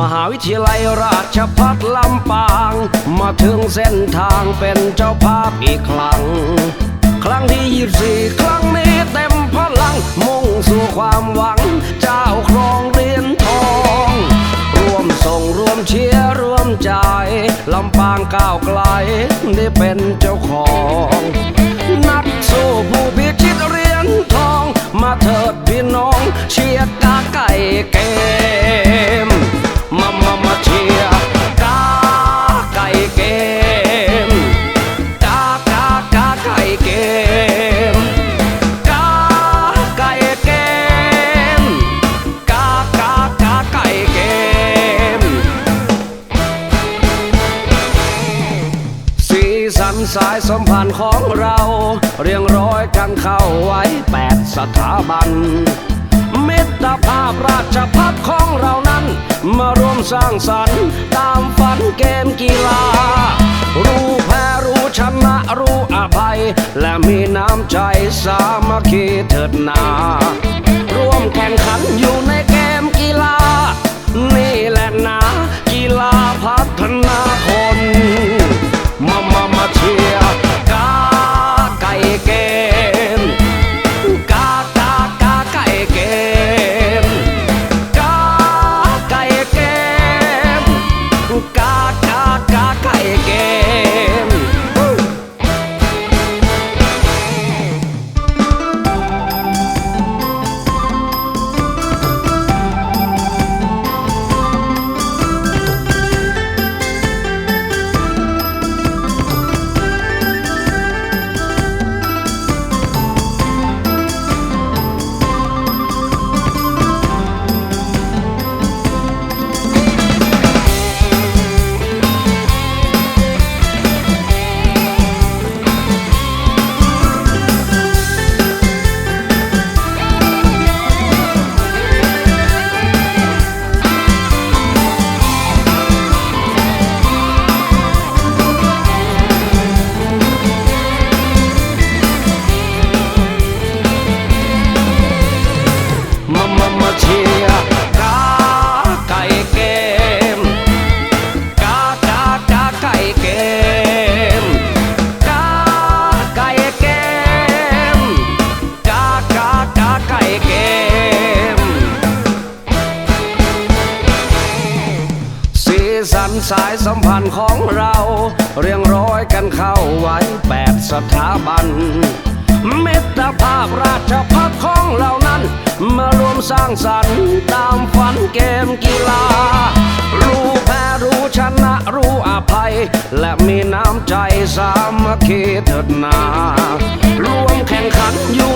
มหาวิทยาลัยราชพัฒลำปาง มาถึงเส้นทางเป็นเจ้าภาพอีกครั้ง ครั้งที่ยี่สี่ครั้งนี้เต็มพลัง มุ่งสู่ความหวัง เจ้าครองเหรียญทอง รวมส่งรวมเชียร์รวมใจลำปางก้าวไกลได้เป็นเจ้าของ นักสู้ผู้พิชิตเหรียญทอง มาเถิดพี่น้อง เชียร์กาไก่เก สายสัมพันธ์ของเรา เรียงร้อยกันเข้าไว้แปดสถาบัน มิตรภาพราชพัฒของเรานั้น มาร่วมสร้างสรรค์ตามฝันเกมกีฬา รู้แพ้รู้ชนะรู้อภัย และมีน้ำใจสามัคคีเถิดนา ร่วมแข่งขันอยู่ นสายสัมพันธ์ของเรา เรียงร้อยกันเข้าไว้แปดสถาบันมิตรภาพราชพัฒของเรานั้น มารวมสร้างสรรค์ตามฝันเกมกีฬา รู้แพ้รู้ชนะรู้อภัย และมีน้ำใจสามัคคีเถิดนารวมแข่งขันอยู่